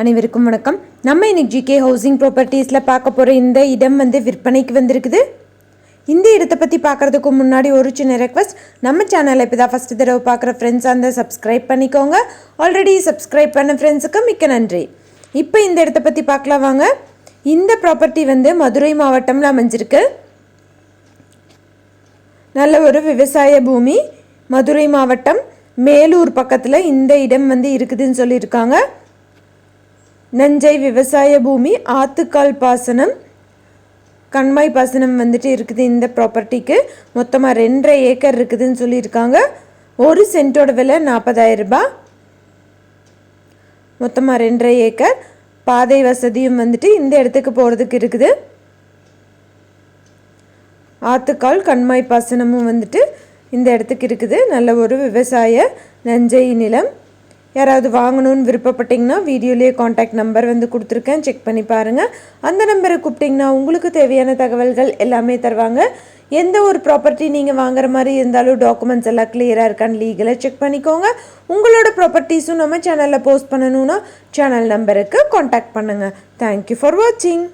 அனைவருக்கும் வணக்கம். நம்ம இன்னைக்கு ஜிகே ஹவுசிங் ப்ராப்பர்ட்டிஸில் பார்க்க போகிற இந்த இடம் வந்து விற்பனைக்கு வந்திருக்குது. இந்த இடத்தை பற்றி பார்க்குறதுக்கு முன்னாடி ஒரு சின்ன ரெக்வஸ்ட் நம்ம சேனலை இப்போ தான் ஃபஸ்ட்டு தடவை பார்க்குற ஃப்ரெண்ட்ஸாக இருந்தால் சப்ஸ்கிரைப் பண்ணிக்கோங்க. ஆல்ரெடி சப்ஸ்கிரைப் பண்ண ஃப்ரெண்ட்ஸுக்கு மிக்க நன்றி. இப்போ இந்த இடத்த பற்றி பார்க்கலாம் வாங்க. இந்த ப்ராப்பர்ட்டி வந்து மதுரை மாவட்டம்ல அமைஞ்சிருக்கு. நல்ல ஒரு விவசாய பூமி. மதுரை மாவட்டம் மேலூர் பக்கத்தில் இந்த இடம் வந்து இருக்குதுன்னு சொல்லியிருக்காங்க. நஞ்சை விவசாய பூமி ஆத்துக்கால் பாசனம் கண்மாய் பாசனம் வந்துட்டு இருக்குது இந்த ப்ராப்பர்ட்டிக்கு மொத்தமாக ரெண்டரை ஏக்கர் இருக்குதுன்னு சொல்லியிருக்காங்க. ஒரு சென்ட்டோட விலை நாற்பதாயிரம் ரூபாய். மொத்தமாக ரெண்டரை ஏக்கர். பாதை வசதியும் வந்துட்டு இந்த இடத்துக்கு போகிறதுக்கு இருக்குது. ஆத்துக்கால் கண்மாய் பாசனமும் வந்துட்டு இந்த இடத்துக்கு இருக்குது. நல்ல ஒரு விவசாய நஞ்சை நிலம். யாராவது வாங்கணும்னு விருப்பப்பட்டிங்கன்னா வீடியோலேயே காண்டாக்ட் நம்பர் வந்து கொடுத்துருக்கேன். செக் பண்ணி பாருங்கள் அந்த நம்பரை கூப்பிட்டிங்கன்னா உங்களுக்கு தேவையான தகவல்கள் எல்லாமே தருவாங்க. எந்த ஒரு ப்ராப்பர்ட்டி நீங்கள் வாங்குற மாதிரி இருந்தாலும் டாக்குமெண்ட்ஸ் எல்லாம் கிளியராக இருக்கான்னு லீகலாக செக் பண்ணிக்கோங்க. உங்களோட ப்ராப்பர்ட்டிஸும் நம்ம சேனலில் போஸ்ட் பண்ணணுன்னா சேனல் நம்பருக்கு காண்டாக்ட் பண்ணுங்கள் தேங்க்யூ ஃபார் வாட்சிங்